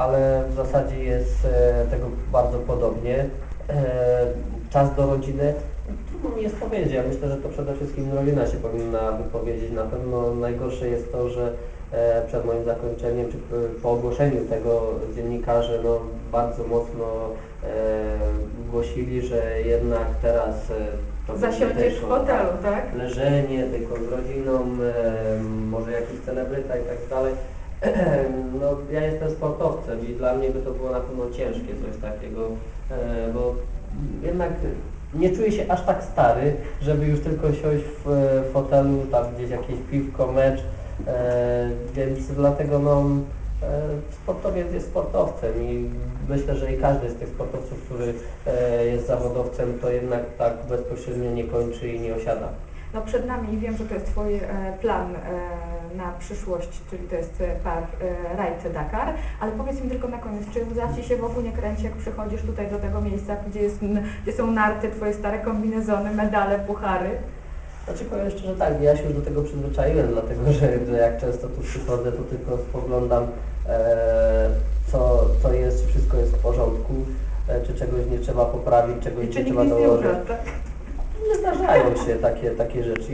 ale w zasadzie jest e, tego bardzo podobnie. E, Czas do rodziny, trudno mi jest powiedzieć, ja myślę, że to przede wszystkim rodzina się powinna wypowiedzieć. Na pewno najgorsze jest to, że e, przed moim zakończeniem, czy po ogłoszeniu tego dziennikarze no, bardzo mocno e, głosili, że jednak teraz to będzie Zasiądziesz w hotelu, tak? leżenie tylko z rodziną, e, może jakiś celebryta i tak dalej. No, ja jestem sportowcem i dla mnie by to było na pewno ciężkie coś takiego, e, bo jednak nie czuję się aż tak stary, żeby już tylko siąść w e, fotelu, tam gdzieś jakieś piwko, mecz, e, więc dlatego no, sportowiec jest sportowcem i myślę, że i każdy z tych sportowców, który jest zawodowcem, to jednak tak bezpośrednio nie kończy i nie osiada. No przed nami wiem, że to jest Twój e, plan e, na przyszłość, czyli to jest e, par e, Rajd Dakar, ale powiedz mi tylko na koniec, czy łza Ci się wokół nie kręci, jak przychodzisz tutaj do tego miejsca, gdzie, jest, gdzie są narty, Twoje stare kombinezony, medale, puchary? Znaczy powiem szczerze tak, ja się już do tego przyzwyczaiłem, dlatego że, że jak często tu przychodzę, to tylko spoglądam, e, co, co jest, czy wszystko jest w porządku, e, czy czegoś nie trzeba poprawić, czegoś I nie trzeba dołożyć. tak? Zdarzają się takie, takie rzeczy.